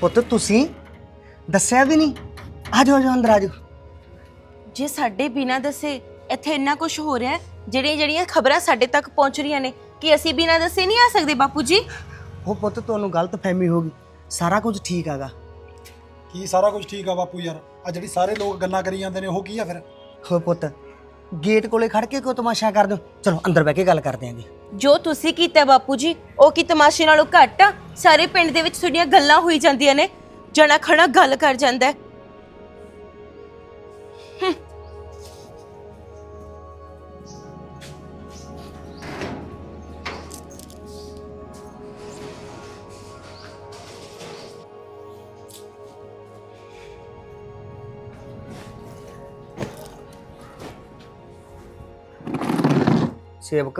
ਪੁੱਤ ਤੁਸੀਂ? ਦੱਸਿਆ ਵੀ ਨਹੀਂ? ਆ ਜਾਓ ਜਾਓ ਅੰਦਰ ਆ ਜਾਓ। ਜੇ ਸਾਡੇ ਬਿਨਾਂ ਦੱਸੇ ਇੱਥੇ ਇੰਨਾ ਕੁਝ ਹੋ ਰਿਹਾ ਹੈ ਜਿਹੜੀਆਂ ਜਿਹੜੀਆਂ ਖਬਰਾਂ ਸਾਡੇ ਤੱਕ ਪਹੁੰਚ ਰਹੀਆਂ ਨੇ ਕਿ ਅਸੀਂ ਬਿਨਾਂ ਦੱਸੇ ਨਹੀਂ ਆ ਸਕਦੇ ਬਾਪੂ ਜੀ? ਉਹ ਪੁੱਤ ਤੁਹਾਨੂੰ ਗਲਤ ਫਹਿਮੀ ਹੋ ਗਈ। ਸਾਰਾ ਕੁਝ ਠੀਕ ਹੈਗਾ। ਕੀ ਸਾਰਾ ਕੁਝ ਠੀਕ ਆ ਬਾਪੂ ਯਾਰ? ਆ ਜਿਹੜੀ ਸਾਰੇ ਲੋਕ ਗੱਲਾਂ ਕਰੀ ਜਾਂਦੇ ਨੇ ਉਹ ਕੀ ਆ ਫਿਰ? ਹੋ ਪੁੱਤ ਗੇਟ ਕੋਲੇ ਖੜ ਕੇ ਕਿਉਂ ਤਮਾਸ਼ਾ ਕਰਦੇ ਹੋ? ਚਲੋ, ਅੰਦਰ ਬਹਿ ਕੇ ਗੱਲ ਕਰਦੇ ਆਂਗੇ ਜੋ। ਤੁਸੀਂ ਕੀਤਾ ਬਾਪੂ ਜੀ, ਉਹ ਕੀ ਤਮਾਸ਼ੇ ਨਾਲੋਂ ਘੱਟ ਆ? ਸਾਰੇ ਪਿੰਡ ਦੇ ਵਿੱਚ ਤੁਹਾਡੀਆਂ ਗੱਲਾਂ ਹੋਈ ਜਾਂਦੀਆਂ ਨੇ। ਜਣਾ ਖਣਾ ਗੱਲ ਕਰ ਜਾਂਦਾ ਹੈ। ਸੇਵਕ।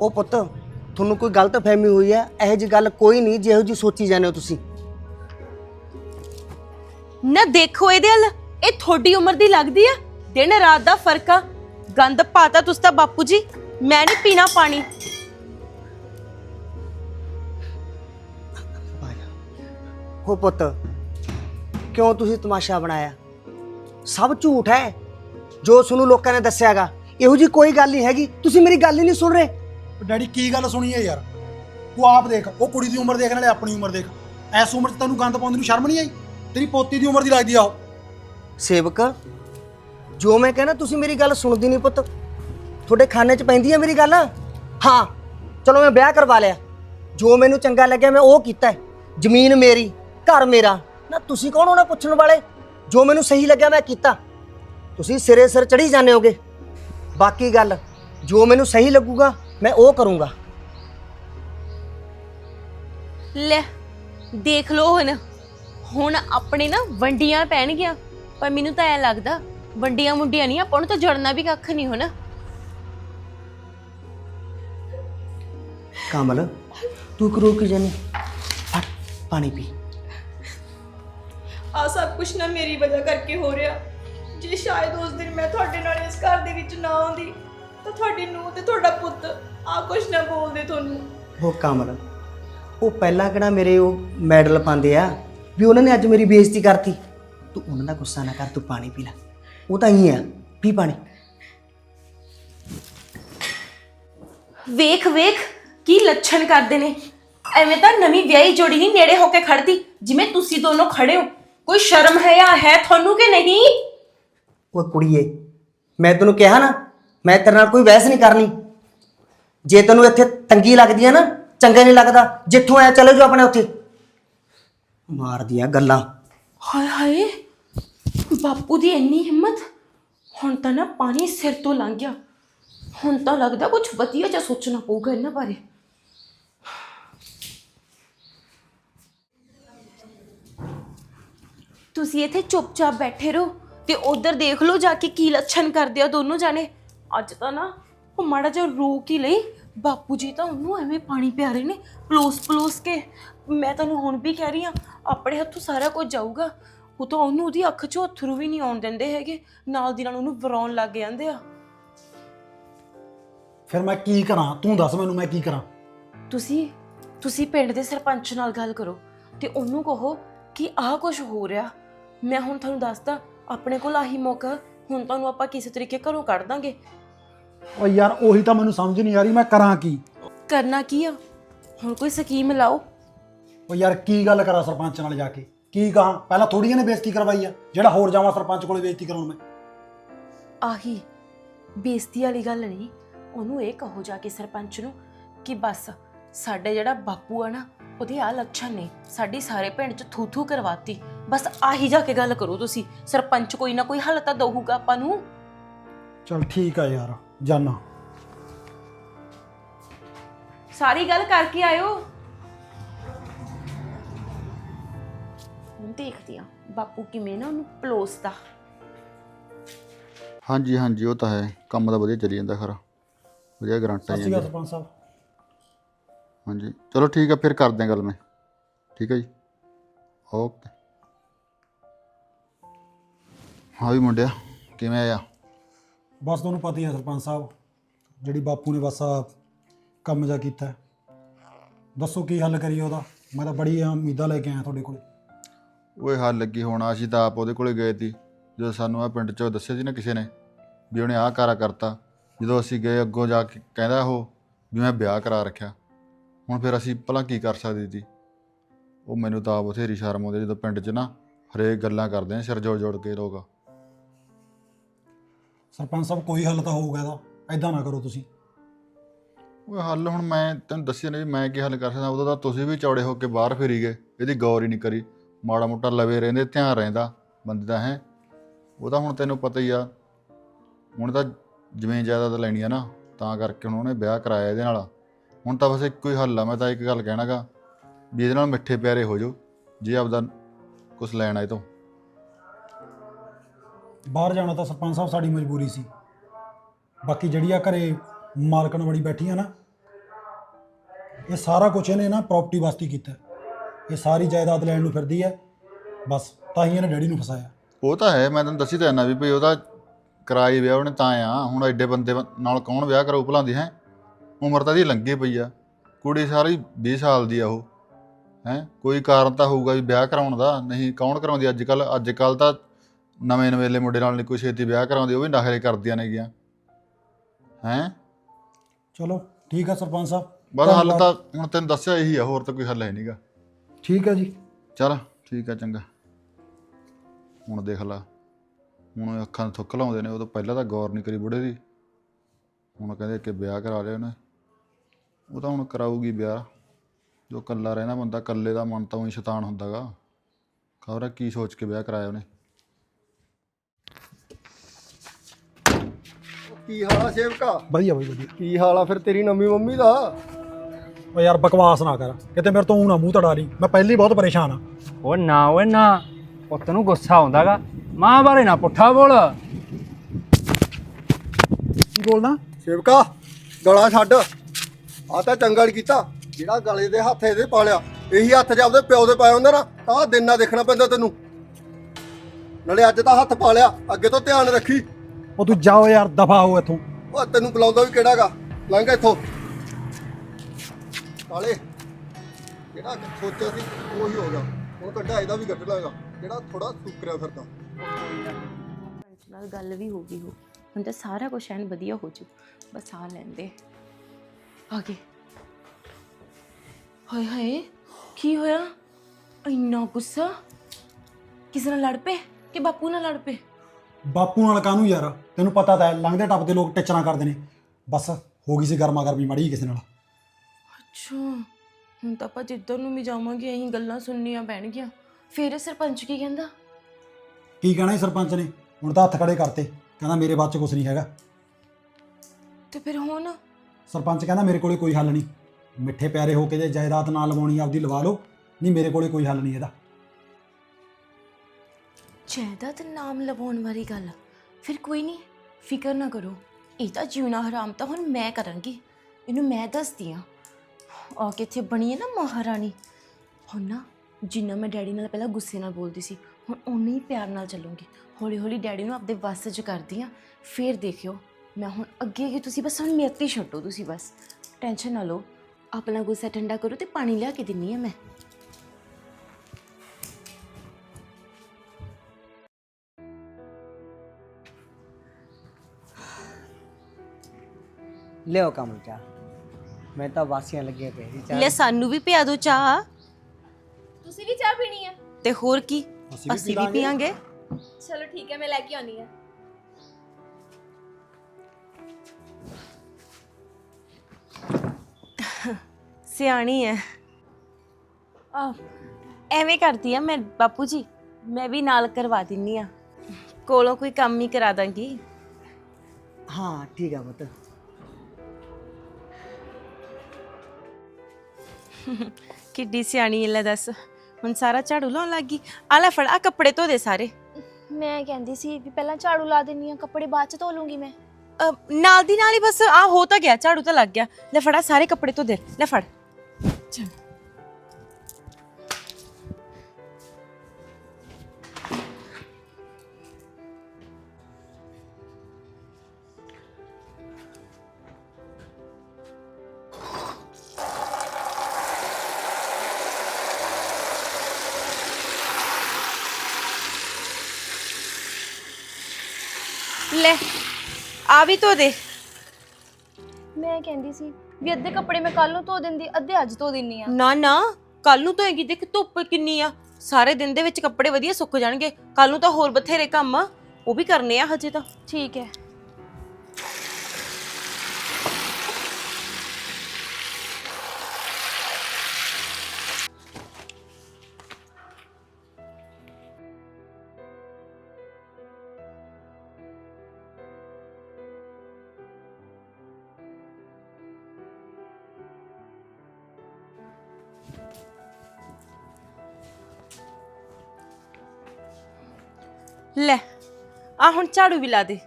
ਉਹ ਪੁੱਤ ਤੁਹਾਨੂੰ ਕੋਈ ਗਲਤ ਫਹਿਮੀ ਹੋਈ ਹੈ? ਇਹੋ ਜੀ ਗੱਲ ਕੋਈ ਨਹੀਂ ਜਿਹੋ ਜੀ ਸੋਚੀ ਜਾਂਦੇ ਹੋ ਤੁਸੀਂ। ਨਾ ਦੇਖੋ ਇਹਦੇ ਹਲ ਇਹ ਤੁਹਾਡੀ ਉਮਰ ਦੀ ਲੱਗਦੀ ਆ। ਦਿਨ ਰਾਤ ਦਾ ਫ਼ਰਕ ਆ। ਗੰਦ ਪਾਤਾ ਤੁਸੀਂ ਤਾਂ ਬਾਪੂ ਜੀ ਮੈਂ ਨਹੀਂ ਪੀਣਾ ਪਾਣੀ। ਹੋ ਪੁੱਤ ਕਿਉਂ ਤੁਸੀਂ ਤਮਾਸ਼ਾ ਬਣਾਇਆ? ਸਭ ਝੂਠ ਹੈ ਜੋ ਤੁਹਾਨੂੰ ਲੋਕਾਂ ਨੇ ਦੱਸਿਆਗਾ। ਇਹੋ ਜੀ ਕੋਈ ਗੱਲ ਨਹੀਂ ਹੈਗੀ। ਤੁਸੀਂ ਮੇਰੀ ਗੱਲ ਹੀ ਨਹੀਂ ਸੁਣ ਰਹੇ। ਡੈਡੀ ਕੀ ਗੱਲ ਸੁਣੀ ਹੈ ਯਾਰ? ਤੂੰ ਆਪ ਦੇਖ ਉਹ ਕੁੜੀ ਦੀ ਉਮਰ ਦੇਖ ਨਾਲੇ ਆਪਣੀ ਉਮਰ ਦੇਖ। ਐਸ ਉਮਰ 'ਚ ਤੈਨੂੰ ਗੰਦ ਪਾਉਣ ਨੂੰ ਸ਼ਰਮ ਨਹੀਂ ਆਈ? ਤੇਰੀ ਪੋਤੀ ਦੀ ਉਮਰ ਦੀ ਲੱਗਦੀ ਆ ਉਹ। ਸੇਵਕ ਜੋ ਮੈਂ ਕਹਿੰਦਾ ਤੁਸੀਂ ਮੇਰੀ ਗੱਲ ਸੁਣਦੀ ਨਹੀਂ ਪੁੱਤ। ਤੁਹਾਡੇ ਖਾਨੇ 'ਚ ਪੈਂਦੀ ਹੈ ਮੇਰੀ ਗੱਲ? ਹਾਂ ਚਲੋ ਮੈਂ ਵਿਆਹ ਕਰਵਾ ਲਿਆ। ਜੋ ਮੈਨੂੰ ਚੰਗਾ ਲੱਗਿਆ ਮੈਂ ਉਹ ਕੀਤਾ ਹੈ। ਜ਼ਮੀਨ ਮੇਰੀ ਘਰ ਮੇਰਾ। ਨਾ ਤੁਸੀਂ ਕੌਣ ਹੋਣਾ ਪੁੱਛਣ ਵਾਲੇ? ਜੋ ਮੈਨੂੰ ਸਹੀ ਲੱਗਿਆ ਮੈਂ ਕੀਤਾ। ਤੁਸੀਂ ਸਿਰੇ ਸਿਰ ਚੜੀ ਜਾਂਦੇ ਹੋਗੇ। ਬਾਕੀ ਗੱਲ ਜੋ ਮੈਨੂੰ ਸਹੀ ਲੱਗੂਗਾ ਮੈਂ ਉਹ ਕਰੂੰਗਾ। ਲੈ ਦੇਖ ਲਓ ਹੁਣ। ਹੁਣ ਆਪਣੇ ਨਾ ਵੰਡੀਆਂ ਪੈਣਗੀਆਂ ਪਰ ਮੈਨੂੰ ਤਾਂ ਐ ਲੱਗਦਾ ਵੰਡੀਆਂ ਮੁੰਡੀਆਂ ਨਹੀਂ ਆਪਾਂ ਨੂੰ ਤਾਂ ਜੜਨਾ ਵੀ ਕੱਖ ਨਹੀਂ ਹੋਣਾ। ਕਮਲ ਤੂੰ ਕਰੋ ਕਿ ਜਾਨੀ। ਪਾਣੀ ਪੀ। ਆ ਸਭ ਕੁਝ ਨਾ ਮੇਰੀ ਵਜ੍ਹਾ ਕਰਕੇ ਹੋ ਰਿਹਾ। ਜੇ ਸ਼ਾਇਦ ਉਸ ਦਿਨ ਮੈਂ ਤੁਹਾਡੇ ਨਾਲ ਇਸ ਘਰ ਦੇ ਵਿੱਚ ਨਾ ਆਉਂਦੀ ਤਾਂ ਤੁਹਾਡੀ ਨੂੰਹ ਤੇ ਤੁਹਾਡਾ ਪੁੱਤ ਆ ਕੁਝ ਨਾ ਬੋਲਦੇ ਤੁਹਾਨੂੰ। ਉਹ ਕਮਲ ਉਹ ਪਹਿਲਾਂ ਕਿਹੜਾ ਮੇਰੇ ਉਹ ਮੈਡਲ ਪਾਉਂਦੇ ਆ ਵੀ ਉਹਨਾਂ ਨੇ ਅੱਜ ਮੇਰੀ ਬੇਇੱਜ਼ਤੀ ਕਰਤੀ? ਤੂੰ ਉਹਨਾਂ ਦਾ ਗੁੱਸਾ ਨਾ ਕਰ ਤੂੰ ਪਾਣੀ ਪੀ ਲੈ। ਉਹ ਤਾਂ ਹੀ ਆ ਪੀ ਪਾਣੀ। ਵੇਖ ਵੇਖ ਕੀ ਲੱਛਣ ਕਰਦੇ ਨੇ। ਐਵੇਂ ਤਾਂ ਨਵੀਂ ਵਿਆਹੀ ਜੋੜੀ ਨਹੀਂ ਨੇੜੇ ਹੋ ਕੇ ਖੜਦੀ ਜਿਵੇਂ ਤੁਸੀਂ ਦੋਨੋਂ ਖੜੇ ਹੋ। ਕੋਈ ਸ਼ਰਮ ਹੈ ਜਾਂ ਹੈ ਤੁਹਾਨੂੰ ਕਿ ਨਹੀਂ? ਉਹ ਕੁੜੀਏ, ਮੈਂ ਤੈਨੂੰ ਕਿਹਾ ਨਾ, ਮੈਂ ਤੇਰੇ ਨਾਲ ਕੋਈ ਬਹਿਸ ਨਹੀਂ ਕਰਨੀ। ਜੇ ਤੈਨੂੰ ਇੱਥੇ ਤੰਗੀ ਲੱਗਦੀ ਹੈ ਨਾ, ਚੰਗਾ ਨਹੀਂ ਲੱਗਦਾ, ਜਿੱਥੋਂ ਆਇਆ ਚਲੇ ਜਾਓ ਆਪਣੇ ਉੱਥੇ। ਮਾਰਦੀਆਂ ਗੱਲਾਂ। ਹਾਏ ਹਾਏ, ਬਾਪੂ ਦੀ ਇੰਨੀ ਹਿੰਮਤ, ਹੁਣ ਤਾਂ ਨਾ ਪਾਣੀ ਸਿਰ ਤੋਂ ਲੰਘ ਗਿਆ। ਹੁਣ ਤਾਂ ਲੱਗਦਾ ਕੁਝ ਵਧੀਆ ਜਿਹਾ ਸੋਚਣਾ ਪਊਗਾ ਇਹਨਾਂ ਬਾਰੇ। ਤੁਸੀਂ ਇੱਥੇ ਚੁੱਪਚਾਪ ਬੈਠੇ ਰਹੋ। ਤੇ ਉਧਰ ਦੇਖ ਲਓ ਜਾ ਕੇ ਕੀ ਲੱਛਣ ਕਰਦੇ ਆ ਦੋਨੋਂ ਜਾਣੇ। ਅੱਜ ਤਾਂ ਨਾ ਉਹ ਮਾੜਾ ਜਿਹਾ ਰੋਕ ਹੀ ਲਈ। ਬਾਪੂ ਜੀ ਤਾਂ ਉਹਨੂੰ ਐਵੇਂ ਪਾਣੀ ਪਿਆ ਰਹੇ ਨੇ ਪਲੋਸ ਪਲੋਸ ਕੇ। ਮੈਂ ਤੁਹਾਨੂੰ ਹੁਣ ਵੀ ਕਹਿ ਰਹੀ ਆ ਆਪਣੇ ਹੱਥੋਂ ਸਾਰਾ ਕੁਝ ਜਾਊਗਾ। ਉਹ ਤਾਂ ਉਹਨੂੰ ਉਹਦੀ ਅੱਖ 'ਚੋਂ ਅਥਰੂ ਵੀ ਨਹੀਂ ਆਉਣ ਦਿੰਦੇ ਹੈਗੇ ਨਾਲ ਦੀ ਨਾਲ ਉਹਨੂੰ ਵਰਾਉਣ ਲੱਗ ਜਾਂਦੇ ਆ। ਫਿਰ ਮੈਂ ਕੀ ਕਰਾਂ? ਤੂੰ ਦੱਸ ਮੈਨੂੰ ਮੈਂ ਕੀ ਕਰਾਂ? ਤੁਸੀਂ ਤੁਸੀਂ ਪਿੰਡ ਦੇ ਸਰਪੰਚ ਨਾਲ ਗੱਲ ਕਰੋ ਤੇ ਉਹਨੂੰ ਕਹੋ ਕਿ ਆਹ ਕੁਝ ਹੋ ਰਿਹਾ। ਮੈਂ ਹੁਣ ਤੁਹਾਨੂੰ ਦੱਸਦਾ ਆਪਣੇ ਕੋਲ ਆਹੀ ਮੌਕਾ ਹੁਣ ਤੁਹਾਨੂੰ ਆਪਾਂ ਕਿਸੇ ਤਰੀਕੇ ਘਰੋਂ ਕੱਢ ਦਾਂਗੇ। ਓ ਯਾਰ ਉਹੀ ਤਾਂ ਮੈਨੂੰ ਸਮਝ ਨਹੀਂ ਆ ਰਹੀ ਮੈਂ ਕਰਾਂ ਕੀ? ਕਰਨਾ ਕੀ ਆ? ਹੁਣ ਕੋਈ ਸਕੀਮ ਲਾਓ। ਓ ਯਾਰ ਕੀ ਗੱਲ ਕਰਾਂ ਸਰਪੰਚ ਨਾਲ ਜਾ ਕੇ? ਕੀ ਕਹਾਂ? ਪਹਿਲਾਂ ਥੋੜੀਆਂ ਨੇ ਬੇਇੱਜ਼ਤੀ ਕਰਵਾਈ ਆ ਜਿਹੜਾ ਹੋਰ ਜਾਵਾਂ ਸਰਪੰਚ ਕੋਲੇ ਬੇਇੱਜ਼ਤੀ ਕਰਾਉਣ ਮੈਂ। ਆਹੀ ਬੇਇੱਜ਼ਤੀ ਵਾਲੀ ਗੱਲ ਨਹੀਂ ਉਹਨੂੰ ਇਹ ਕਹੋ ਜਾ ਕੇ ਸਰਪੰਚ ਨੂੰ ਕਿ ਬਸ ਸਾਡੇ ਜਿਹੜਾ ਬਾਪੂ ਆ ਨਾ ਉਹਦੇ ਆ ਲੱਛਣ ਨੇ ਸਾਡੀ ਸਾਰੇ ਪਿੰਡ 'ਚ ਥੂ ਥੂ ਕਰਵਾਤੀ। ਬਸ ਆਹੀ ਜਾ ਕੇ ਗੱਲ ਕਰੋ ਤੁਸੀਂ। ਸਰਪੰਚ ਕੋਈ ਨਾ ਕੋਈ ਹੱਲ ਤਾਂ ਦਊਗਾ ਆਪਾਂ ਨੂੰ। ਚਲ ਠੀਕ ਆ ਯਾਰ ਜਾਨਾ। ਸਾਰੀ ਗੱਲ ਕਰਕੇ ਆਇਓ। ਹੁਣ ਦੇਖਦੀ ਆ ਬਾਪੂ ਕਿਵੇਂ ਨਾ ਉਹਨੂੰ ਪਲੋਸਦਾ। ਹਾਂਜੀ ਹਾਂਜੀ ਉਹ ਤਾਂ ਹੈ। ਕੰਮ ਤਾਂ ਵਧੀਆ ਚੱਲੀ ਜਾਂਦਾ ਖਰਾ। ਵਧੀਆ ਗਰੰਟਾਂ ਸਤਿ ਸ਼੍ਰੀ ਅਕਾਲ ਜਾਂਦੀਆਂ ਸਰਪੰਚ ਸਾਹਿਬ। ਹਾਂਜੀ ਚਲੋ ਠੀਕ ਆ ਫਿਰ ਕਰਦੇ ਆ ਗੱਲ ਮੈਂ। ਠੀਕ ਹੈ ਜੀ। ਓਕੇ। ਹਾਂ ਵੀ ਮੁੰਡਿਆ ਕਿਵੇਂ ਆਇਆ? ਬਸ ਤੁਹਾਨੂੰ ਪਤਾ ਹੀ ਹੈ ਸਰਪੰਚ ਸਾਹਿਬ ਜਿਹੜੀ ਬਾਪੂ ਨੇ ਬਸ ਆਹ ਕੰਮ ਜਾ ਕੀਤਾ। ਹੈ। ਦੱਸੋ ਕੀ ਹੱਲ ਕਰੀਏ ਉਹਦਾ? ਮੈਂ ਤਾਂ ਬੜੀ ਉਮੀਦਾਂ ਲੈ ਕੇ ਆਇਆ ਤੁਹਾਡੇ ਕੋਲ। ਓਏ ਹੱਲ ਲੱਗੀ ਹੋਣਾ ਅਸੀਂ ਤਾਂ ਆਪ ਉਹਦੇ ਕੋਲੇ ਗਏ ਸੀ। ਜਦੋਂ ਸਾਨੂੰ ਆ ਪਿੰਡ ਚੋਂ ਦੱਸਿਆ ਸੀ ਨਾ ਕਿਸੇ ਨੇ ਵੀ ਉਹਨੇ ਆਹ ਕਾਰਾ ਕਰਤਾ ਜਦੋਂ ਅਸੀਂ ਗਏ ਅੱਗੋਂ ਜਾ ਕੇ ਕਹਿੰਦਾ ਉਹ ਵੀ ਮੈਂ ਵਿਆਹ ਕਰਾ ਰੱਖਿਆ। ਹੁਣ ਫਿਰ ਅਸੀਂ ਭਲਾ ਕੀ ਕਰ ਸਕਦੇ ਸੀ ਉਹ ਮੈਨੂੰ ਤਾਂ ਆਪ ਬਥੇਰੀ ਸ਼ਰਮ ਆਉਂਦੀ ਜਦੋਂ ਪਿੰਡ 'ਚ ਨਾ ਹਰੇਕ ਗੱਲਾਂ ਕਰਦੇ ਆ ਸਿਰ ਜੋੜ ਜੋੜ ਕੇ ਲੋਕ। ਸਰਪੰਚ ਸਾਹਿਬ, ਕੋਈ ਹੱਲ ਤਾਂ ਹੋਊਗਾ ਇਹਦਾ? ਐਦਾਂ ਨਾ ਕਰੋ ਤੁਸੀਂ। ਉਹ ਹੱਲ ਹੁਣ ਮੈਂ ਤੈਨੂੰ ਦੱਸਿਆ ਨਹੀਂ ਮੈਂ ਕੀ ਹੱਲ ਕਰ ਸਕਦਾ। ਉਦੋਂ ਤਾਂ ਤੁਸੀਂ ਵੀ ਚੌੜੇ ਹੋ ਕੇ ਬਾਹਰ ਫੇਰੀ ਗਏ। ਇਹਦੀ ਗੌਰ ਹੀ ਨਹੀਂ ਕਰੀ। ਮਾੜਾ ਮੋਟਾ ਲਵੇ ਰਹਿੰਦੇ, ਧਿਆਨ ਰਹਿੰਦਾ ਬੰਦੇ ਦਾ, ਹੈ। ਉਹ ਤਾਂ ਹੁਣ ਤੈਨੂੰ ਪਤਾ ਹੀ ਆ। ਹੁਣ ਤਾਂ ਜ਼ਮੀਨ ਜਾਇਦਾਦ ਲੈਣੀ ਆ ਨਾ, ਤਾਂ ਕਰਕੇ ਹੁਣ ਉਹਨੇ ਵਿਆਹ ਕਰਾਇਆ ਇਹਦੇ ਨਾਲ। ਹੁਣ ਤਾਂ ਬਸ ਇੱਕੋ ਹੀ ਹੱਲ ਆ। ਮੈਂ ਤਾਂ ਇੱਕ ਗੱਲ ਕਹਿਣਾਗਾ ਵੀ ਇਹਦੇ ਨਾਲ ਮਿੱਠੇ ਪਿਆਰੇ ਹੋ ਜਾਓ। ਜੇ ਆਪਦਾ ਕੁਝ ਲੈਣਾ ਇਹ ਤੋਂ। ਬਾਹਰ ਜਾਣਾ ਤਾਂ ਸਰਪੰਚ ਸਾਹਿਬ ਸਾਡੀ ਮਜਬੂਰੀ ਸੀ। ਬਾਕੀ ਜਿਹੜੀ ਆ ਘਰੇ ਮਾਲਕਣ ਬੜੀ ਬੈਠੀ ਆ ਨਾ, ਇਹ ਸਾਰਾ ਕੁਝ ਇਹਨੇ ਨਾ ਪ੍ਰਾਪਰਟੀ ਵਾਸਤੇ ਕੀਤਾ। ਇਹ ਸਾਰੀ ਜਾਇਦਾਦ ਲੈਣ ਨੂੰ ਫਿਰਦੀ ਹੈ। ਬਸ ਤਾਂ ਹੀ ਇਹਨੇ ਡੈਡੀ ਨੂੰ ਫਸਾਇਆ। ਉਹ ਤਾਂ ਹੈ, ਮੈਂ ਤੈਨੂੰ ਦੱਸੀ ਤਾਂ ਜਾਂਦਾ ਵੀ ਭਈ ਉਹਦਾ ਕਰਾਈ ਵਿਆਹ ਉਹਨੇ ਤਾਂ ਆ। ਹੁਣ ਐਡੇ ਬੰਦੇ ਨਾਲ ਕੌਣ ਵਿਆਹ ਕਰਾਉ ਭਲਾਂਦੀ, ਹੈ? ਉਮਰ ਤਾਂ ਦੀ ਲੰਘੀ ਪਈ ਆ। ਕੁੜੀ ਸਾਰੀ 20 ਸਾਲ ਦੀ ਆ ਉਹ। ਹੈ? ਕੋਈ ਕਾਰਨ ਤਾਂ ਹੋਊਗਾ ਵੀ ਵਿਆਹ ਕਰਾਉਣ ਦਾ। ਨਹੀਂ, ਕੌਣ ਕਰਾਉਂਦੀ? ਅੱਜ ਕੱਲ ਅੱਜ ਕੱਲ ਤਾਂ ਨਵੇਂ ਨਵੇਲੇ ਮੁੰਡੇ ਨਾਲ ਨਹੀਂ ਕੋਈ ਛੇਤੀ ਵਿਆਹ ਕਰਾਉਂਦੀ ਉਹ ਵੀ ਨਖਰੇ ਕਰਦੀਆਂ ਨੇਗੀਆਂ। ਹੈ? ਚਲੋ ਠੀਕ ਆ ਸਰਪੰਚ ਸਾਹਿਬ। ਬਸ ਹੱਲ। ਤਾਂ ਹੁਣ ਤੈਨੂੰ ਦੱਸਿਆ ਇਹੀ ਆ ਹੋਰ ਤਾਂ ਕੋਈ ਹੱਲ ਹੈ ਨਹੀਂਗਾ ਠੀਕ ਹੈ ਜੀ। ਚਲ ਠੀਕ ਆ ਚੰਗਾ। ਹੁਣ ਦੇਖ ਲਾ ਹੁਣ ਇਹ ਅੱਖਾਂ ਥੁੱਕ ਲਾਉਂਦੇ ਨੇ ਉਹ ਤੋਂ ਪਹਿਲਾਂ ਤਾਂ ਗੌਰ ਨਹੀਂ ਕਰੀ ਬੁੜੇ ਦੀ। ਹੁਣ ਕਹਿੰਦੇ ਕਿ ਵਿਆਹ ਕਰਾ ਲਿਆ ਉਹਨੇ। ਉਹ ਤਾਂ ਹੁਣ ਕਰਾਊਗੀ ਵਿਆਹ। ਜੋ ਕੱਲਾ ਰਹਿੰਦਾ ਬੰਦਾ ਕੱਲੇ ਦਾ ਮਨ ਤਾਂ ਉਹੀ ਸ਼ੈਤਾਨ ਹੁੰਦਾਗਾ। ਖਬਰ ਕੀ ਸੋਚ ਕੇ ਵਿਆਹ ਕਰਾਇਆ ਉਹਨੇ। ਕੀ ਹਾਲ ਆ ਸੇਵਕਾ? ਵਧੀਆ ਬਈ ਵਧੀਆ। ਕੀ ਹਾਲ ਆ ਫਿਰ ਤੇਰੀ ਨਵੀਂ ਮੰਮੀ ਦਾ? ਓ ਯਾਰ ਬਕਵਾਸ ਨਾ ਕਰ। ਕਿਤੇ ਮੇਰੇ ਤੋਂ ਊਂ ਨਾ ਮੂੰਹ ਤੜਾ ਲਈ ਮੈਂ ਪਹਿਲੀ ਬਹੁਤ ਪਰੇਸ਼ਾਨ ਆ। ਉਹ ਨਾ ਓਏ ਨਾ। ਪੁੱਤ ਨੂੰ ਗੁੱਸਾ ਆਉਂਦਾਗਾ। ਮਾਂ ਬਾਰੇ ਨਾ ਪੁੱਠਾ ਬੋਲ। ਕੀ ਬੋਲਦਾ? ਸੇਵਕਾ ਗਲਾ ਛੱਡ। ਆ ਤਾਂ ਚੰਗਾ ਨੀ ਕੀਤਾ। ਜਿਹੜਾ ਗਲੇ ਦੇ ਹੱਥ ਇਹਦੇ ਪਾ ਲਿਆ ਇਹੀ ਹੱਥ 'ਚ ਆਪਦੇ ਪਿਓ ਦੇ ਪਾਏ ਹੁੰਦੇ ਨਾ ਤਾਂ ਆਹ ਦਿਨ ਨਾ ਦੇਖਣਾ ਪੈਂਦਾ ਤੈਨੂੰ। ਨਾਲੇ ਅੱਜ ਤਾਂ ਹੱਥ ਪਾ ਲਿਆ ਅੱਗੇ ਤੋਂ ਧਿਆਨ ਰੱਖੀ। ਉਹ ਤੂੰ ਜਾਓ ਯਾਰ ਦਫਾ ਹੋ ਇੱਥੋਂ। ਉਹ ਤੈਨੂੰ ਬੁਲਾਉਂਦਾ ਵੀ ਕਿਹੜਾਗਾ? ਲੰਘ ਇੱਥੋਂ। ਕਾਲੇ ਜਿਹੜਾ ਸੋਚਿਆ ਸੀ ਉਹੀ ਹੋ ਗਿਆ। ਹੁਣ ਕੱਢਾ ਇਹਦਾ ਵੀ ਕੱਢ ਲਾਂਗਾ। ਜਿਹੜਾ ਥੋੜਾ ਸੁੱਕਰਿਆ ਫਿਰਦਾ। ਨਾਲ ਗੱਲ ਵੀ ਹੋ ਗਈ ਹੋ। ਹੁਣ ਤਾਂ ਸਾਰਾ ਕੁਝ ਐਨ ਵਧੀਆ ਹੋ ਜੂ। ਬਸ ਆ ਲੈਂਦੇ। ਆ ਗਏ। ਹਾਏ ਹਾਏ ਕੀ ਹੋਇਆ? ਇੰਨਾ ਗੁੱਸਾ। ਕਿਸੇ ਨਾਲ ਲੜ ਪਏ ਕਿ ਬਾਪੂ ਨਾਲ ਲੜ ਪਏ? ਬਾਪੂ ਨਾਲ ਕਾਹਨੂੰ ਯਾਰ? ਤੈਨੂੰ ਪਤਾ ਤਾਂ ਹੈ ਲੰਘਦੇ ਟੱਪਦੇ ਲੋਕ ਟਿਚਰਾਂ ਕਰਦੇ ਨੇ। ਬਸ ਹੋ ਗਈ ਸੀ ਗਰਮਾ ਗਰਮੀ ਮੜੀ ਕਿਸੇ ਨਾਲ। ਅੱਛਾ ਹੁਣ ਤਾਂ ਆਪਾਂ ਜਿੱਧਰ ਨੂੰ ਵੀ ਜਾਵਾਂਗੇ ਇਹੀ ਗੱਲਾਂ ਸੁਣਨੀਆਂ ਪੈਣਗੀਆਂ। ਫਿਰ ਸਰਪੰਚ ਕੀ ਕਹਿੰਦਾ? ਕੀ ਕਹਿਣਾ ਸੀ ਸਰਪੰਚ ਨੇ? ਹੁਣ ਤਾਂ ਹੱਥ ਖੜੇ ਕਰਤੇ। ਕਹਿੰਦਾ ਮੇਰੇ ਬਾਅਦ ਚ ਕੁਝ ਨਹੀਂ ਹੈਗਾ। ਤੇ ਫਿਰ ਹੁਣ? ਸਰਪੰਚ ਕਹਿੰਦਾ ਮੇਰੇ ਕੋਲੇ ਕੋਈ ਹੱਲ ਨਹੀਂ। ਮਿੱਠੇ ਪਿਆਰੇ ਹੋ ਕੇ ਜੇ ਜਾਇਦਾਦ ਨਾ ਲਵਾਉਣੀ ਆਪਦੀ ਲਵਾ ਲਓ। ਨਹੀਂ ਮੇਰੇ ਕੋਲੇ ਕੋਈ ਹੱਲ ਨਹੀਂ ਇਹਦਾ। ਜਾਇਦਾਦ ਨਾਮ ਲਵਾਉਣ ਵਾਲੀ ਗੱਲ। ਫਿਰ ਕੋਈ ਨਹੀਂ, ਫਿਕਰ ਨਾ ਕਰੋ। ਇਹ ਤਾਂ ਜਿਉਣਾ ਹਰਾਮ ਤਾਂ ਹੁਣ ਮੈਂ ਕਰਾਂਗੀ। ਇਹਨੂੰ ਮੈਂ ਦੱਸਦੀ ਆ। ਆ ਕੇ ਇੱਥੇ ਬਣੀ ਹੈ ਨਾ ਮਹਾਰਾਣੀ। ਹੁਣ ਨਾ, ਜਿੰਨਾ ਮੈਂ ਡੈਡੀ ਨਾਲ ਪਹਿਲਾਂ ਗੁੱਸੇ ਨਾਲ ਬੋਲਦੀ ਸੀ, ਹੁਣ ਉਨੇ ਹੀ ਪਿਆਰ ਨਾਲ ਚੱਲੂੰਗੀ। ਹੌਲੀ ਹੌਲੀ ਡੈਡੀ ਨੂੰ ਆਪਦੇ ਵੱਸ 'ਚ ਕਰਦੀ ਆ। ਫਿਰ ਦੇਖਿਓ, ਮੈਂ ਹੁਣ ਅੱਗੇ ਕੀ ਤੁਸੀਂ ਬਸ ਹੁਣ ਮੇਰੇ ਤੇ ਛੱਡੋ ਤੁਸੀਂ ਬਸ। ਟੈਨਸ਼ਨ ਨਾ ਲਓ। ਆਪਣਾ ਗੁੱਸਾ ਠੰਡਾ ਕਰੋ ਤੇ ਪਾਣੀ ਲਿਆ ਕੇ ਦਿੰਨੀ ਆ ਮੈਂ। ਲਿਓ ਕਮਲ ਚਾਹ। ਮੈਂ ਤਾਂ ਵਾਸੀਆਂ ਲੱਗੀਆਂ ਪਈ ਸੀ ਚਾਹ ਲੈ ਸਾਨੂੰ ਵੀ ਪਿਆ ਦਿਓ ਚਾਹ। ਤੁਸੀਂ ਵੀ ਚਾਹ ਪੀਣੀ ਆ? ਤੇ ਹੋਰ ਕੀ? ਅਸੀਂ ਵੀ ਪੀਾਂਗੇ ਚਲੋ ਠੀਕ ਹੈ ਮੈਂ ਲੈ ਕੇ ਆਉਣੀ ਆ ਸਿਆਣੀ ਹੈ ਆ ਐਵੇਂ ਕਰਦੀ ਆ ਮੈਂ ਬਾਪੂ ਜੀ ਮੈਂ ਵੀ ਨਾਲ ਕਰਵਾ ਦਿੰਨੀ ਆ। ਕੋਲੋਂ ਕੋਈ ਕੰਮ ਹੀ ਕਰਾ ਦਾਂਗੀ। ਹਾਂ ਠੀਕ ਆ ਪੁੱਤ। ਕਿੱਡੀ ਸਿਆਣੀ ਐ ਲੈ ਦੱਸ। ਹੁਣ ਸਾਰਾ ਝਾੜੂ ਲਾਉਣ ਲੱਗੀ ਆ ਲੈ ਫੜ ਆ ਕੱਪੜੇ ਧੋ ਦੇ ਸਾਰੇ। ਮੈਂ ਕਹਿੰਦੀ ਸੀ ਵੀ ਪਹਿਲਾਂ ਝਾੜੂ ਲਾ ਦਿੰਨੀ ਆ ਕੱਪੜੇ ਬਾਅਦ ਚ ਧੋ ਲੂੰਗੀ ਮੈਂ। ਅ, ਨਾਲ ਦੀ ਨਾਲ ਹੀ ਬਸ ਆ ਹੋ ਤਾਂ ਗਿਆ ਝਾੜੂ ਤਾਂ ਲੱਗ ਗਿਆ। ਲੈ ਫੜਾ ਸਾਰੇ ਕੱਪੜੇ ਧੋ ਦੇ। ਲੈ ਫੜ। ਚੱਲ। ਆ ਵੀ ਧੋ ਦੇ। ਮੈਂ ਕਹਿੰਦੀ ਸੀ ਵੀ ਅੱਧੇ ਕੱਪੜੇ ਮੈਂ ਕੱਲ ਨੂੰ ਧੋ ਦਿੰਦੀ ਅੱਧੇ ਅੱਜ ਧੋ ਦਿੰਨੀ ਆ। ਨਾ ਨਾ ਕੱਲ ਨੂੰ ਧੋਏਗੀ ਦੇਖ ਧੁੱਪ ਕਿੰਨੀ ਆ। ਸਾਰੇ ਦਿਨ ਦੇ ਵਿੱਚ ਕੱਪੜੇ ਵਧੀਆ ਸੁੱਕ ਜਾਣਗੇ ਕੱਲ ਨੂੰ ਤਾਂ ਹੋਰ ਬਥੇਰੇ ਕੰਮ ਆ। ਉਹ ਵੀ ਕਰਨੇ ਆ ਹਜੇ ਤਾਂ। ਠੀਕ ਹੈ। ਲੈ ਆ ਹੁਣ ਝਾੜੂ ਵੀ ਲਾ ਦੇ।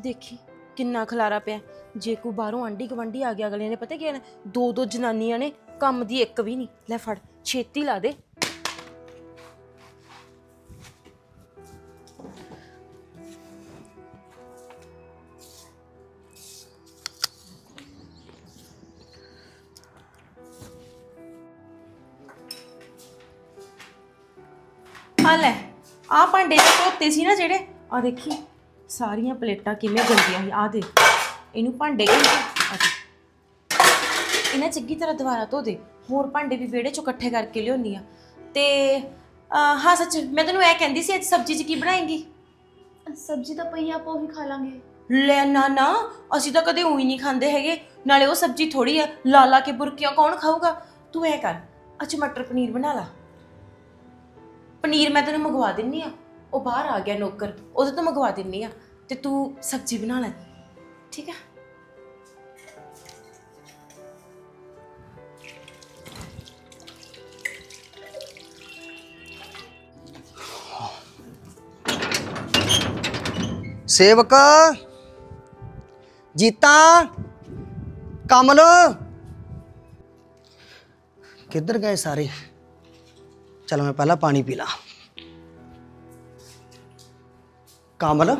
ਦੇਖੀ ਕਿੰਨਾ ਖਲਾਰਾ ਪਿਆ। ਜੇ ਕੋਈ ਬਾਹਰੋਂ ਆਂਢੀ ਗਵੰਡੀ ਆ ਗਿਆ ਅਗਲੇ ਨੇ ਪਤਾ ਕੀ ਨੇ ਦੋ ਦੋ ਜਨਾਨੀਆਂ ਨੇ, ਕੰਮ ਦੀ ਇੱਕ ਵੀ ਨਹੀਂ। ਲੈ ਫੜ, ਛੇਤੀ ਲਾ ਦੇ। ਧੋਤੇ ਸੀ ਨਾ ਜਿਹੜੇ। ਆ ਦੇਖੀ ਸਾਰੀਆਂ ਪਲੇਟਾਂ ਕਿਵੇਂ ਗੰਦੀਆਂ ਸੀ। ਆ ਦੇ ਇਹਨੂੰ ਭਾਂਡੇ ਆ ਦੇ ਇਹਨਾਂ ਚੰਗੀ ਤਰ੍ਹਾਂ ਦੁਬਾਰਾ ਧੋ ਦੇ। ਹੋਰ ਭਾਂਡੇ ਵੀ ਵਿਹੜੇ ਚੋਂ ਇਕੱਠੇ ਕਰਕੇ ਲਿਆਉਣੀ ਆ। ਤੇ ਅਹ, ਹਾਂ ਸੱਚ ਮੈਂ ਤੈਨੂੰ ਇਹ ਕਹਿੰਦੀ ਸੀ ਅੱਜ ਸਬਜ਼ੀ 'ਚ ਕੀ ਬਣਾਏਂਗੀ? ਸਬਜ਼ੀ ਤਾਂ ਪਈ ਆ, ਆਪਾਂ ਉਹੀ ਖਾ ਲਾਂਗੇ। ਲੈ ਨਾ ਨਾ ਅਸੀਂ ਤਾਂ ਕਦੇ ਉਹੀ ਨਹੀਂ ਖਾਂਦੇ ਹੈਗੇ। ਨਾਲੇ ਉਹ ਸਬਜ਼ੀ ਥੋੜੀ ਆ ਲਾ ਲਾ ਕੇ ਬੁਰਕੀਆਂ ਕੌਣ ਖਾਊਗਾ? ਤੂੰ ਐ ਕਰ ਅੱਜ ਮਟਰ ਪਨੀਰ ਬਣਾ ਲਾ। ਪਨੀਰ ਮੈਂ ਤੈਨੂੰ ਮੰਗਵਾ ਦਿੰਨੀ ਆ। ਉਹ ਬਾਹਰ ਆ ਗਿਆ ਨੌਕਰ, ਉਹਦੇ ਤੋਂ ਮੰਗਵਾ ਦਿੰਨੀ ਆ ਤੇ ਤੂੰ ਸਬਜ਼ੀ ਬਣਾ ਲੈ, ਠੀਕ ਆ? ਸੇਵਕ, ਜੀਤਾ, ਕਮਲ। ਕਿੱਧਰ ਗਏ ਸਾਰੇ? ਚਲੋ ਮੈਂ ਪਹਿਲਾਂ ਪਾਣੀ ਪੀ ਲਾਂ। ਕਮਲ?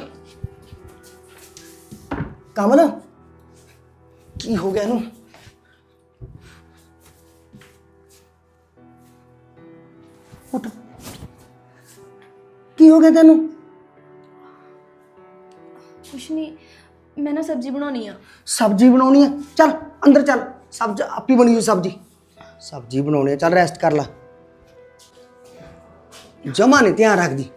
ਕਮਲ? ਕੀ ਹੋ ਗਿਆ ਇਹਨੂੰ? ਉੱਠ। ਕੀ ਹੋ ਗਿਆ ਤੈਨੂੰ? ਕੁਛ ਨਹੀਂ ਮੈਂ ਨਾ ਸਬਜ਼ੀ ਬਣਾਉਣੀ ਆ। ਸਬਜ਼ੀ ਬਣਾਉਣੀ ਹੈ ਚੱਲ ਅੰਦਰ ਚੱਲ। ਸਬਜ਼ੀ ਆਪੀ ਬਣੀ ਹੋਈ ਸਬਜ਼ੀ। ਸਬਜ਼ੀ ਬਣਾਉਣੀ ਹੈ ਚੱਲ ਰੈਸਟ ਕਰ ਲੈ। ਜਮਾ ਨਹੀਂ ਧਿਆਨ ਰੱਖਦੀ।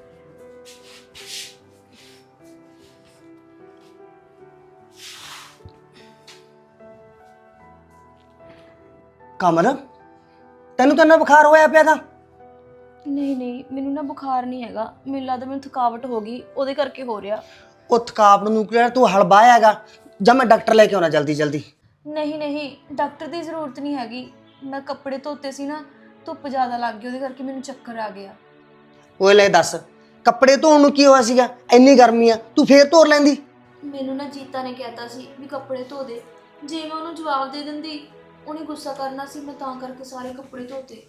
ਕਮਲ ਤੈਨੂੰ ਤਾਂ ਨਾ ਬੁਖਾਰ ਹੋਇਆ ਪਿਆ ਤਾਂ? ਨਹੀਂ ਨਹੀਂ ਮੈਨੂੰ ਨਾ ਬੁਖਾਰ ਨਹੀਂ ਹੈਗਾ। ਮੈਨੂੰ ਲੱਗਦਾ ਮੈਨੂੰ ਥਕਾਵਟ ਹੋ ਗਈ ਉਹਦੇ ਕਰਕੇ ਹੋ ਰਿਹਾ। ਉਹ ਥਕਾਵਟ ਨੂੰ ਕਿਹਾ ਤੂੰ ਹਲਬਾਇਆ ਹੈਗਾ? ਜਾਂ ਮੈਂ ਡਾਕਟਰ ਲੈ ਕੇ ਆਉਣਾ ਜਲਦੀ ਜਲਦੀ। ਨਹੀਂ ਨਹੀਂ ਡਾਕਟਰ ਦੀ ਜ਼ਰੂਰਤ ਨਹੀਂ ਹੈਗੀ। ਮੈਂ ਕੱਪੜੇ ਧੋਤੇ ਸੀ ਨਾ ਧੁੱਪ ਜ਼ਿਆਦਾ ਲੱਗ ਗਈ ਉਹਦੇ ਕਰਕੇ ਮੈਨੂੰ ਚੱਕਰ ਆ ਗਿਆ। ਓਏ ਲੈ ਦੱਸ ਕੱਪੜੇ ਧੋਣ ਨੂੰ ਕੀ ਹੋਇਆ ਸੀਗਾ? ਇੰਨੀ ਗਰਮੀ ਆ ਤੂੰ ਫੇਰ ਧੋ ਲੈਂਦੀ। ਮੈਨੂੰ ਨਾ ਜੀਤਾ ਨੇ ਕਹਿਤਾ ਸੀ ਵੀ ਕੱਪੜੇ ਧੋ ਦੇ। ਜੇ ਮੈਂ ਉਹਨੂੰ ਜਵਾਬ ਦੇ ਦਿੰਦੀ ਉਹਨੇ ਗੁੱਸਾ ਕਰਨਾ ਸੀ ਮੈਂ ਤਾਂ ਕਰਕੇ ਸਾਰੇ ਕੱਪੜੇ ਧੋਤੇ।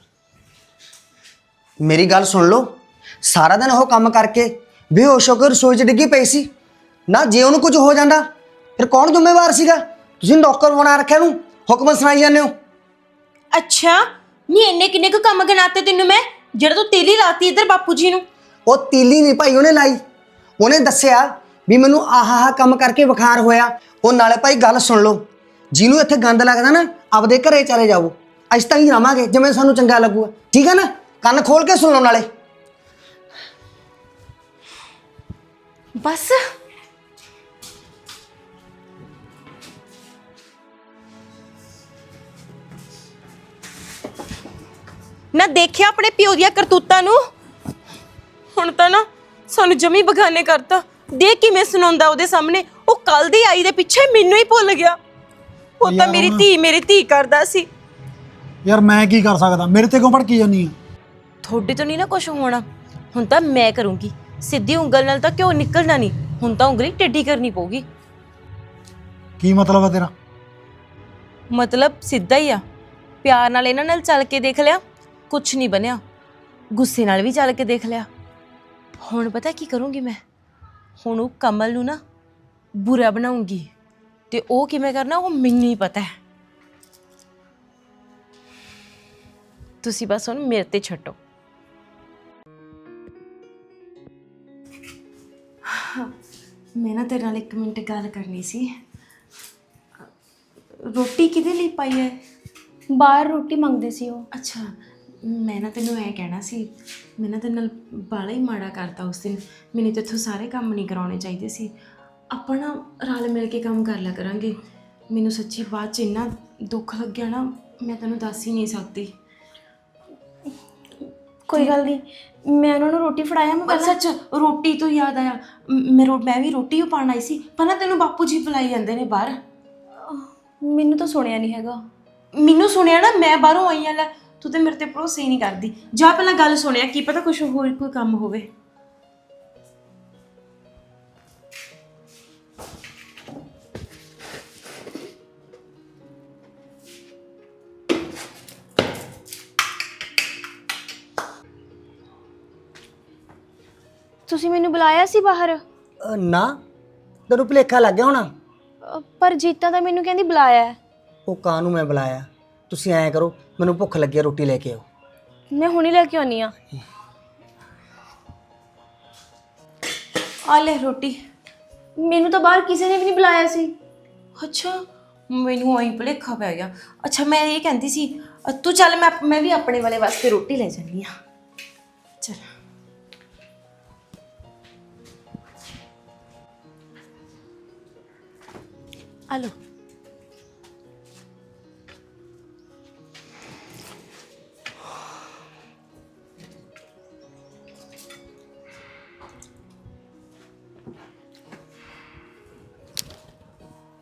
ਮੇਰੀ ਗੱਲ ਸੁਣ ਲਓ। ਸਾਰਾ ਦਿਨ ਉਹ ਕੰਮ ਕਰਕੇ ਬੇਹੋਸ਼ ਹੋ ਕੇ ਰਸੋਈ 'ਚ ਡਿੱਗੀ ਪਈ ਸੀ। ਨਾ ਜੇ ਉਹਨੂੰ ਕੁਝ ਹੋ ਜਾਂਦਾ ਫਿਰ ਕੌਣ ਜ਼ਿੰਮੇਵਾਰ ਸੀਗਾ? ਤੁਸੀਂ ਨੌਕਰ ਬਣਾ ਰੱਖਿਆ ਨੂੰ ਹੁਕਮ ਸੁਣਾਈ ਜਾਂਦੇ ਹੋ। ਅੱਛਾ ਨਹੀਂ ਇੰਨੇ ਕਿੰਨੇ ਕੁ ਕੰਮ ਗਨਾਤੇ ਤੈਨੂੰ ਮੈਂ? ਜਿਹੜਾ ਤੂੰ ਤੇਲੀ ਲਾਤੀ ਇੱਧਰ ਬਾਪੂ ਜੀ ਨੂੰ। ਉਹ ਤੀਲੀ ਨਹੀਂ ਭਾਈ ਉਹਨੇ ਲਾਈ। ਉਹਨੇ ਦੱਸਿਆ ਵੀ ਮੈਨੂੰ ਆਹ ਆਹ ਕੰਮ ਕਰਕੇ ਬੁਖਾਰ ਹੋਇਆ। ਉਹ ਨਾਲੇ ਭਾਈ ਗੱਲ ਸੁਣ ਲਓ। ਜਿਹਨੂੰ ਇੱਥੇ ਗੰਦ ਲੱਗਦਾ ਨਾ, ਆਪਦੇ ਘਰੇ ਚਲੇ ਜਾਓ। ਅਸੀਂ ਤਾਂ ਹੀ ਰਵਾਂਗੇ, ਜਿਵੇਂ ਸਾਨੂੰ ਚੰਗਾ ਲੱਗੂਗਾ। ਠੀਕ ਹੈ ਨਾ? ਕੰਨ ਖੋਲ ਕੇ ਸੁਣ ਲਓ ਨਾਲੇ। ਬਸ। ਨਾ ਦੇਖਿਆ ਆਪਣੇ ਪਿਓ ਦੀਆਂ ਕਰਤੂਤਾਂ ਨੂੰ। ਹੁਣ ਤਾਂ ਨਾ, ਸਾਨੂੰ ਜਮੀ ਬਗਾਨੇ ਕਰਤਾ। ਦੇ ਕਿਵੇਂ ਸੁਣਾਉਂਦਾ ਉਹਦੇ ਸਾਹਮਣੇ। ਉਹ ਕੱਲ ਦੀ ਆਈ ਦੇ ਪਿੱਛੇ ਮੈਨੂੰ ਹੀ ਭੁੱਲ ਗਿਆ। ਉਹ ਤਾਂ ਯਾਰ ਮੇਰੀ ਹੁਣ- ਧੀ ਮੇਰੀ ਧੀ ਕਰਦਾ ਸੀ। ਯਾਰ ਮੈਂ ਕੀ ਕਰ ਸਕਦਾ? ਮੇਰੇ ਤੇ ਕਿਉਂ ਭੜਕੀ ਜਾਂਦੀ ਆ? ਤੁਹਾਡੇ ਤੋਂ ਨਹੀਂ ਨਾ ਕੁਝ ਹੋਣਾ। ਹੁਣ ਤਾਂ ਮੈਂ ਕਰੂੰਗੀ। ਸਿੱਧੀ ਉਂਗਲ ਨਾਲ ਤਾਂ ਕਿਉਂ ਨਿਕਲਣਾ ਨਹੀਂ। ਹੁਣ ਤਾਂ ਉਂਗਲੀ ਟੇਢੀ ਕਰਨੀ ਪਊਗੀ। ਕੀ ਮਤਲਬ ਆ ਤੇਰਾ? ਮਤਲਬ ਸਿੱਧਾ ਹੀ ਆ। ਪਿਆਰ ਨਾਲ ਇਹਨਾਂ ਨਾਲ ਚੱਲ ਕੇ ਦੇਖ ਲਿਆ। ਕੁਝ ਨਹੀਂ ਬਣਿਆ। ਗੁੱਸੇ ਨਾਲ ਵੀ ਚੱਲ ਕੇ ਦੇਖ ਲਿਆ। ਹੁਣ ਪਤਾ ਕੀ ਕਰੂੰਗੀ ਮੈਂ? ਹੁਣ ਉਹ ਕਮਲ ਨੂੰ ਨਾ ਬੁਰਾ ਬਣਾਉਂਗੀ। ਤੇ ਉਹ ਕਿਵੇਂ ਕਰਨਾ ਉਹ ਮੈਨੂੰ ਹੀ ਪਤਾ ਹੈ। ਤੁਸੀਂ ਬਸ ਹੁਣ ਮੇਰੇ ਤੇ ਛੱਡੋ। ਮੈਂ ਨਾ ਤੇਰੇ ਨਾਲ ਇੱਕ ਮਿੰਟ ਗੱਲ ਕਰਨੀ ਸੀ। ਰੋਟੀ ਕਿਹਦੇ ਲਈ ਪਾਈ ਹੈ? ਬਾਹਰ ਰੋਟੀ ਮੰਗਦੇ ਸੀ ਉਹ। ਅੱਛਾ ਮੈਂ ਨਾ ਤੈਨੂੰ ਐ ਕਹਿਣਾ ਸੀ ਮੈਂ ਨਾ ਤੇਰੇ ਨਾਲ ਬਾਲਾ ਹੀ ਮਾੜਾ ਕਰਤਾ ਉਸ ਦਿਨ। ਮੈਨੂੰ ਤੇ ਇੱਥੋਂ ਸਾਰੇ ਕੰਮ ਨਹੀਂ ਕਰਾਉਣੇ ਚਾਹੀਦੇ ਸੀ। ਆਪਾਂ ਨਾ ਰਲ ਮਿਲ ਕੇ ਕੰਮ ਕਰ ਲਿਆ ਕਰਾਂਗੇ। ਮੈਨੂੰ ਸੱਚੀ ਬਾਅਦ ਚ ਇੰਨਾ ਦੁੱਖ ਲੱਗਿਆ ਨਾ ਮੈਂ ਤੈਨੂੰ ਦੱਸ ਹੀ ਨਹੀਂ ਸਕਦੀ। ਕੋਈ ਗੱਲ ਨਹੀਂ ਮੈਂ ਉਹਨਾਂ ਨੂੰ ਰੋਟੀ ਫੜਾਇਆ ਮੈਂ ਸੱਚ ਰੋਟੀ ਤੋਂ ਯਾਦ ਆਇਆ। ਮ- ਮੈਂ ਰੋ ਮੈਂ ਵੀ ਰੋਟੀ ਉਹ ਪਾਣ ਆਈ ਸੀ। ਪਰ ਨਾ ਤੈਨੂੰ ਬਾਪੂ ਜੀ ਬੁਲਾਈ ਜਾਂਦੇ ਨੇ ਬਾਹਰ। ਮੈਨੂੰ ਤਾਂ ਸੁਣਿਆ ਨਹੀਂ ਹੈਗਾ। ਮੈਨੂੰ ਸੁਣਿਆ ਨਾ ਮੈਂ ਬਾਹਰੋਂ ਆਈ ਆ ਲੈ। ਤੂੰ ਤੇ ਮੇਰੇ ਤੇ ਭਰੋਸੇ ਹੀ ਨਹੀਂ ਕਰਦੀ। ਜਾ ਪਹਿਲਾਂ ਗੱਲ ਸੁਣਿਆ ਕੀ ਪਤਾ ਕੁਝ ਹੋਰ ਕੋਈ ਕੰਮ ਹੋਵੇ। ਤੁਸੀਂ ਮੈਨੂੰ ਬੁਲਾਇਆ ਸੀ ਬਾਹਰ? ਅ, ਨਾ ਤੈਨੂੰ ਭੁਲੇਖਾ ਲੱਗ ਗਿਆ ਹੋਣਾ? ਅ, ਪਰ ਜੀਤਾ ਤਾਂ ਮੈਨੂੰ ਕਹਿੰਦੀ ਬੁਲਾਇਆ ਹੈ। ਉਹ ਕਾਂ ਨੂੰ ਮੈਂ ਬੁਲਾਇਆ। ਤੁਸੀਂ ਐਂ ਕਰੋ ਮੈਨੂੰ ਭੁੱਖ ਲੱਗੀ ਹੈ ਰੋਟੀ ਲੈ ਕੇ ਆਓ। ਮੈਂ ਹੁਣੇ ਲੈ ਕੇ ਆਉਣੀ ਆ ਆ ਲੈ ਰੋਟੀ। ਮੈਨੂੰ ਤਾਂ ਬਾਹਰ ਕਿਸੇ ਨੇ ਵੀ ਨਹੀਂ ਬੁਲਾਇਆ ਸੀ। ਅੱਛਾ ਮੈਨੂੰ ਆਈ ਭੁਲੇਖਾ ਪੈ ਗਿਆ। ਅੱਛਾ ਮੈਂ ਇਹ ਕਹਿੰਦੀ ਸੀ ਅ, ਤੂੰ ਚੱਲ ਮੈਂ ਮੈਂ ਵੀ ਆਪਣੇ ਵਾਲੇ ਵਾਸਤੇ ਰੋਟੀ ਲੈ ਜਾਂਦੀ ਆ ਚਲ। ਹਲੋ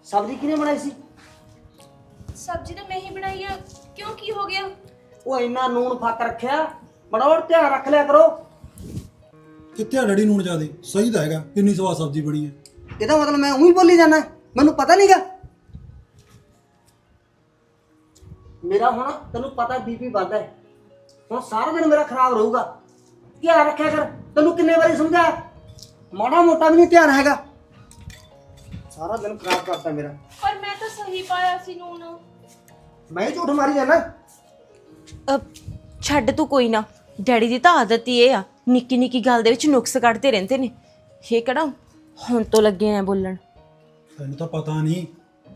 ਸਬਜ਼ੀ ਕਿਹਨੇ ਬਣਾਈ ਸੀ? ਸਬਜ਼ੀ ਤਾਂ ਮੈਂ ਹੀ ਬਣਾਈ ਆ। ਕਿਉਂ ਕੀ ਹੋ ਗਿਆ? ਉਹ ਇੰਨਾ ਨੂਣ ਫੱਕ ਰੱਖਿਆ। ਬੜਾ ਹੋਰ ਧਿਆਨ ਰੱਖ ਲਿਆ ਕਰੋ। ਕਿੱਥੇ ਆ ਡੈਡੀ ਨੂਣ ਜ਼ਿਆਦੇ? ਸਹੀ ਤਾਂ ਹੈਗਾ ਕਿੰਨੀ ਸਵਾਦ ਸਬਜ਼ੀ ਬਣੀ ਹੈ। ਇਹਦਾ ਮਤਲਬ ਮੈਂ ਉਹੀ ਬੋਲੀ ਜਾਣਾ ਮੈਨੂੰ ਪਤਾ ਨਹੀਂਗਾ। ਮੇਰਾ ਹੁਣ ਤੈਨੂੰ ਪਤਾ ਬੀਪੀ ਵੱਧਦਾ ਹੈ। ਹੁਣ ਸਾਰਾ ਦਿਨ ਮੇਰਾ ਖਰਾਬ ਰਹੂਗਾ। ਧਿਆਨ ਰੱਖਿਆ ਕਰ ਤੈਨੂੰ ਕਿੰਨੇ ਵਾਰੀ ਸਮਝਾਇਆ? ਮਾੜਾ ਮੋਟਾ ਵੀ ਨਹੀਂ ਧਿਆਨ ਹੈਗਾ। ਸਾਰਾ ਦਿਨ ਖਰਾਬ ਕਰਤਾ ਮੇਰਾ। ਪਰ ਮੈਂ ਤਾਂ ਸਹੀ ਪਾਇਆ ਸੀ ਨੂਨ। ਮੈਂ ਹੀ ਝੂਠ ਮਾਰੀ ਜਾਣਾ ਅ, ਛੱਡ ਤੂੰ ਕੋਈ ਨਾ। ਡੈਡੀ ਦੀ ਤਾਂ ਆਦਤ ਹੀ ਇਹ ਆ। ਨਿੱਕੀ ਨਿੱਕੀ ਗੱਲ ਦੇ ਵਿੱਚ ਨੁਕਸ ਕੱਢਦੇ ਰਹਿੰਦੇ ਨੇ। ਇਹ ਕਿਹੜਾ ਹੁਣ ਤੋਂ ਲੱਗੇ ਆ ਬੋਲਣ। ਤੈਨੂੰ ਤਾਂ ਪਤਾ ਨਹੀਂ,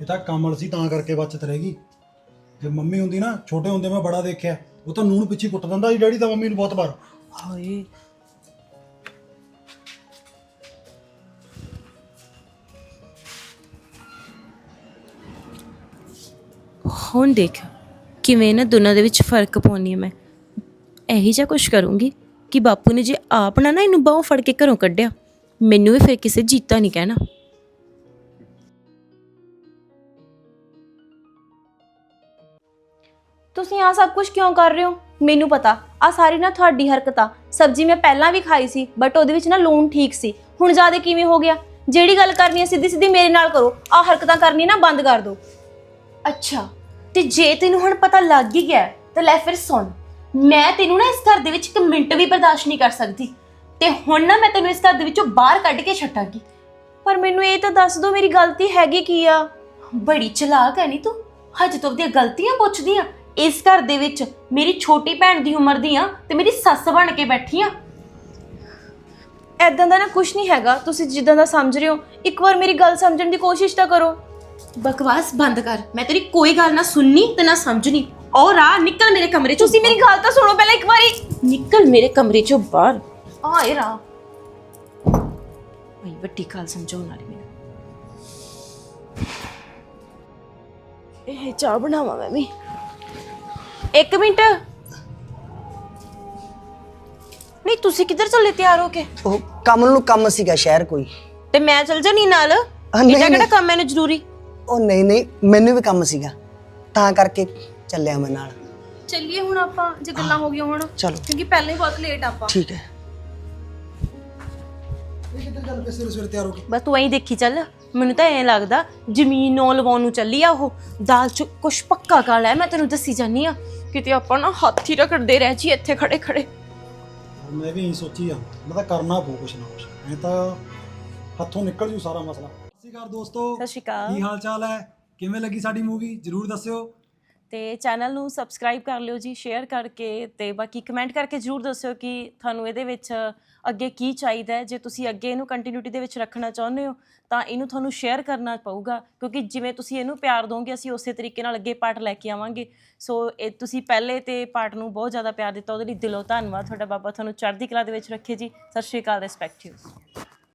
ਇਹ ਤਾਂ ਕਮਲ ਸੀ ਤਾਂ ਕਰਕੇ ਬਚਤ ਰਹੇਗੀ ਜੇ ਮੰਮੀ ਹੁੰਦੀ ਨਾ, ਛੋਟੇ ਹੁੰਦੇ ਮੈਂ ਬੜਾ ਦੇਖਿਆ। ਉਹ ਤਾਂ ਨੂਣ ਪਿੱਛੇ ਕੁੱਟ ਦਿੰਦਾ ਸੀ, ਡੈਡੀ ਤਾਂ ਮੰਮੀ ਨੂੰ ਬਹੁਤ ਵਾਰ। ਹਾਏ। ਹੁਣ ਦੇਖ, ਕਿਵੇਂ ਨਾ ਦੋਨਾਂ ਦੇ ਵਿੱਚ ਫ਼ਰਕ ਪਾਉਣੀ ਹੈ ਮੈਂ। ਇਹੀ ਜਿਹਾ ਕੁਝ ਕਰੂੰਗੀ ਕਿ ਬਾਪੂ ਨੇ ਜੇ ਆਪ ਨਾ ਨਾ ਇਹਨੂੰ ਬਾਹੋਂ ਫੜ ਕੇ ਘਰੋਂ ਕੱਢਿਆ, ਮੈਨੂੰ ਵੀ ਫਿਰ ਕਿਸੇ ਜੀਤਾ ਨਹੀਂ ਕਹਿਣਾ। ਤੁਸੀਂ ਆ ਸਭ ਕੁਝ ਕਿਉਂ ਕਰ ਰਹੇ ਹੋ? ਮੈਨੂੰ ਪਤਾ। ਆ ਸਾਰੀ ਨਾ ਤੁਹਾਡੀ ਹਰਕਤ। ਆ ਸਬਜ਼ੀ ਮੈਂ ਪਹਿਲਾਂ ਵੀ ਖਾਈ ਸੀ ਬਟ ਉਹਦੇ ਵਿੱਚ ਨਾ ਲੂਣ ਠੀਕ ਸੀ। ਹੁਣ ਜ਼ਿਆਦਾ ਕਿਵੇਂ ਹੋ ਗਿਆ? ਜਿਹੜੀ ਗੱਲ ਕਰਨੀ ਹੈ ਸਿੱਧੀ ਸਿੱਧੀ ਮੇਰੇ ਨਾਲ ਕਰੋ। ਆ ਹਰਕਤਾਂ ਕਰਨੀ ਨਾ ਬੰਦ ਕਰ ਦਿਓ। ਅੱਛਾ। ਤੇ ਜੇ ਤੈਨੂੰ ਹੁਣ ਪਤਾ ਲੱਗ ਹੀ ਗਿਆ ਤਾਂ ਲੈ ਫਿਰ ਸੁਣ। ਮੈਂ ਤੈਨੂੰ ਨਾ ਇਸ ਘਰ ਦੇ ਵਿੱਚ ਇੱਕ ਮਿੰਟ ਵੀ ਬਰਦਾਸ਼ਤ ਨਹੀਂ ਕਰ ਸਕਦੀ। ਤੇ ਹੁਣ ਨਾ ਮੈਂ ਤੈਨੂੰ ਇਸ ਘਰ ਦੇ ਵਿੱਚੋਂ ਬਾਹਰ ਕੱਢ ਕੇ ਛੱਡਾਂਗੀ। ਪਰ ਮੈਨੂੰ ਇਹ ਤਾਂ ਦੱਸ ਦਿਓ ਮੇਰੀ ਗਲਤੀ ਹੈਗੀ ਕੀ ਆ? ਬੜੀ ਚਲਾਕ ਹੈ ਨੀ ਤੂੰ? ਹਜੇ ਤੋਂ ਉਹਦੀਆਂ ਗਲਤੀਆਂ ਪੁੱਛਦੀ ਆ। ਇਸ ਘਰ ਦੇ ਵਿੱਚ ਮੇਰੀ ਛੋਟੀ ਭੈਣ ਦੀ ਉਮਰ ਦੀ ਆ ਤੇ ਮੇਰੀ ਸੱਸ ਬਣ ਕੇ ਬੈਠੀ ਆ ਐਦਾਂ ਦਾ ਨਾ ਕੁਝ ਨਹੀਂ ਹੈਗਾ। ਤੁਸੀਂ ਜਿੱਦਾਂ ਦਾ ਸਮਝ ਰਹੇ ਹੋ ਇੱਕ ਵਾਰ ਮੇਰੀ ਗੱਲ ਸਮਝਣ ਦੀ ਕੋਸ਼ਿਸ਼ ਤਾਂ ਕਰੋ। ਬਕਵਾਸ ਬੰਦ ਕਰ। ਮੈਂ ਤੇਰੀ ਕੋਈ ਗੱਲ ਨਾ ਸੁਣਨੀ ਤੇ ਨਾ ਸਮਝਣੀ। ਔਰ ਆ ਨਿਕਲ ਮੇਰੇ ਕਮਰੇ ਚੋਂ। ਤੁਸੀਂ ਮੇਰੀ ਗੱਲ ਤਾਂ ਸੁਣੋ ਪਹਿਲਾਂ ਇੱਕ ਵਾਰੀ। ਨਿਕਲ ਮੇਰੇ ਕਮਰੇ ਚੋਂ ਬਾਹਰ। ਆ ਇਹ ਰਾ ਬਈ ਵੱਡੀ ਗੱਲ ਸਮਝਾਉਣ ਵਾਲੀ ਮੈਨੂੰ। ਇਹ ਚਾਹ ਬਣਾਵਾਂ ਮੈਂ ਵੀ। ਇੱਕ ਮਿੰਟ। ਨਹੀਂ ਤੁਸੀਂ ਕਿੱਧਰ ਚੱਲੇ ਤਿਆਰ ਹੋ ਕੇ? ਉਹ ਕਮਲ ਨੂੰ ਕੰਮ ਸੀਗਾ ਸ਼ਹਿਰ ਕੋਈ। ਤੇ ਮੈਂ ਚੱਲ ਜਾਣੀ ਨਾਲ? ਨਹੀਂ, ਇਹਦਾ ਕਿਹੜਾ ਨਹੀਂ। ਕੰਮ ਮੈਨੂੰ ਜ਼ਰੂਰੀ? ਉਹ ਨਹੀਂ ਨਹੀਂ ਮੈਨੂੰ ਵੀ ਕੰਮ ਸੀਗਾ। ਤਾਂ ਕਰਕੇ ਚੱਲਿਆ ਮੈਂ ਨਾਲ। ਚੱਲੀਏ ਹੁਣ ਆਪਾਂ ਜੇ ਗੱਲਾਂ ਹੋ। ਗਈਆਂ ਹੁਣ। ਚਲੋ। ਕਿਉਂਕਿ ਪਹਿਲਾਂ ਹੀ ਬਹੁਤ ਲੇਟ ਆਪਾਂ। ਠੀਕ ਹੈ। ਇਹ ਕਿੱਧਰ ਚੱਲ ਪਏ ਸਵੇਰੇ ਸਵੇਰੇ ਤਿਆਰ ਹੋ ਕੇ? ਬਸ ਤੂੰ ਐਂ ਦੇਖੀ ਚੱਲ। ਮੈਨੂੰ ਤਾਂ ਐਂ ਲੱਗਦਾ ਜ਼ਮੀਨ ਨੂੰ ਲਵਾਉਣ ਨੂੰ ਚੱਲੀ ਆ ਉਹ। ਦਾਲ ਚ ਕੁਛ ਪੱਕਾ ਕਰ ਲੈ ਮੈਂ ਤੈਨੂੰ ਦੱਸੀ ਜਾਨੀ ਆ। ਕਿਤੇ ਆਪਾਂ ਨਾ ਹੱਥ ਹੀ ਰਗੜਦੇ ਰਹਿ ਜੀ ਇੱਥੇ ਖੜੇ ਖੜੇ। ਮੈਂ ਵੀ ਇਹੀ ਸੋਚੀ ਆ ਮੈਂ ਤਾਂ ਕਰਨਾ ਪਊ ਕੁਛ ਨਾ ਕੁਛ। ਐ ਤਾਂ ਹੱਥੋਂ ਨਿਕਲ ਜੂ ਸਾਰਾ ਮਸਲਾ। ਸਤਿ ਸ਼੍ਰੀ ਅਕਾਲ ਦੋਸਤੋ। ਸਤਿ ਸ਼੍ਰੀ ਅਕਾਲ। ਕੀ ਹਾਲ ਚਾਲ ਹੈ? ਕਿਵੇਂ ਲੱਗੀ ਸਾਡੀ ਮੂਵੀ? ਜਰੂਰ ਦੱਸਿਓ। ਤੇ ਚੈਨਲ ਨੂੰ ਸਬਸਕ੍ਰਾਈਬ ਕਰ ਲਿਓ ਜੀ ਸ਼ੇਅਰ ਕਰਕੇ ਤੇ ਬਾਕੀ ਕਮੈਂਟ ਕਰਕੇ ਜਰੂਰ ਦੱਸਿਓ ਕਿ ਤੁਹਾਨੂੰ ਇਹਦੇ ਵਿੱਚ ਅੱਗੇ ਕੀ ਚਾਹੀਦਾ ਹੈ? ਜੇ ਤੁਸੀਂ ਅੱਗੇ ਇਹਨੂੰ ਕੰਟੀਨਿਊਟੀ ਦੇ ਵਿੱਚ ਰੱਖਣਾ ਚਾਹੁੰਦੇ ਹੋ, ਤਾਂ ਇਹਨੂੰ ਤੁਹਾਨੂੰ ਸ਼ੇਅਰ ਕਰਨਾ ਪਊਗਾ। ਕਿਉਂਕਿ ਜਿਵੇਂ ਤੁਸੀਂ ਇਹਨੂੰ ਪਿਆਰ ਦੋਗੇ, ਅਸੀਂ ਉਸੇ ਤਰੀਕੇ ਨਾਲ ਅੱਗੇ ਪਾਰਟ ਲੈ ਕੇ ਆਵਾਂਗੇ। ਸੋ ਇਹ ਤੁਸੀਂ ਪਹਿਲੇ ਤੇ ਪਾਰਟ ਨੂੰ ਬਹੁਤ ਜ਼ਿਆਦਾ ਪਿਆਰ ਦਿੱਤਾ, ਉਹਦੇ ਲਈ ਦਿਲੋਂ ਧੰਨਵਾਦ। ਤੁਹਾਡਾ ਬਾਬਾ ਤੁਹਾਨੂੰ ਚੜ੍ਹਦੀ ਕਲਾ ਦੇ ਵਿੱਚ ਰੱਖੇ ਜੀ। ਸਤਿ ਸ਼੍ਰੀ ਅਕਾਲ ਰਿਸਪੈਕਟ ਯੂ